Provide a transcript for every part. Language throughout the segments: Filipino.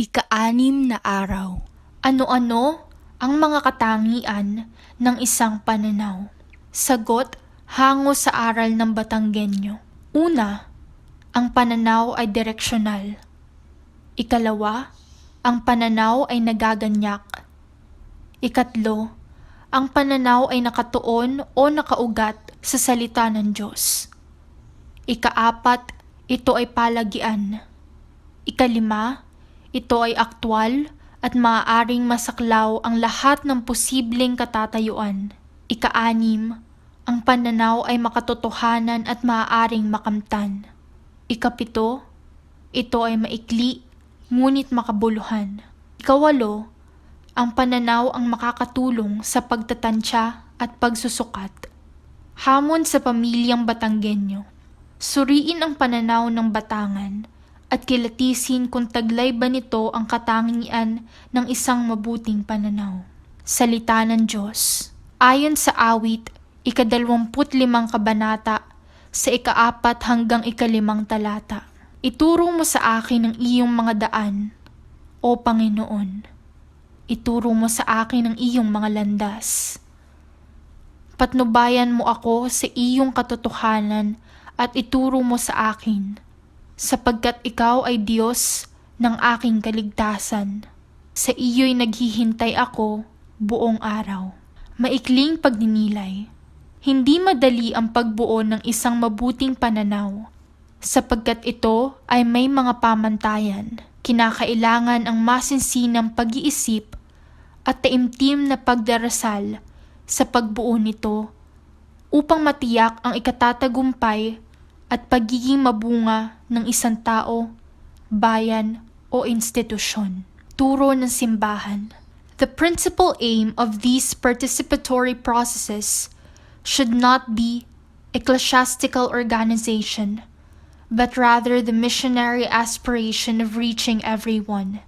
Ika-anim na araw. Ano-ano ang mga katangian ng isang pananaw? Sagot hango sa aral ng Batanggenyo. Una, ang pananaw ay direksyonal. Ikalawa, ang pananaw ay nagaganyak. Ikatlo, ang pananaw ay nakatuon o nakaugat sa salita ng Diyos. Ikaapat, ito ay palagian. Ikalima, ito ay aktwal at maaaring masaklaw ang lahat ng posibleng katatayuan. Ikaanim, ang pananaw ay makatotohanan at maaaring makamtan. Ikapito, ito ay maikli, ngunit makabuluhan. Ikawalo, ang pananaw ang makakatulong sa pagtatansya at pagsusukat. Hamon sa pamilyang Batanggenyo. Suriin ang pananaw ng Batangan at kilatisin kung taglay ba nito ang katangian ng isang mabuting pananaw. Salita ng Diyos. Ayon sa awit, ikadalwamput limang kabanata, sa ikaapat hanggang ikalimang talata. Ituro mo sa akin ang iyong mga daan, O Panginoon. Ituro mo sa akin ang iyong mga landas. Patnubayan mo ako sa iyong katotohanan at ituro mo sa akin, sapagkat ikaw ay Diyos ng aking kaligtasan. Sa iyo'y naghihintay ako buong araw. Maikling pagninilay. Hindi madali ang pagbuo ng isang mabuting pananaw, sapagkat ito ay may mga pamantayan. Kinakailangan ang masinsinang pag-iisip at taimtim na pagdarasal sa pagbuo nito upang matiyak ang ikatatagumpay at pagiging mabunga ng isang tao, bayan o institusyon. Turo ng simbahan. The principal aim of these participatory processes should not be ecclesiastical organization, but rather the missionary aspiration of reaching everyone.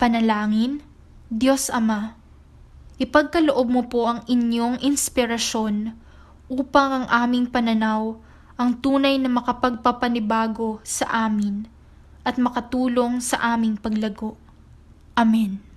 Panalangin, Diyos Ama, ipagkaloob mo po ang inyong inspirasyon upang ang aming pananaw ang tunay na makapagpapanibago sa amin at makatulong sa aming paglago. Amen.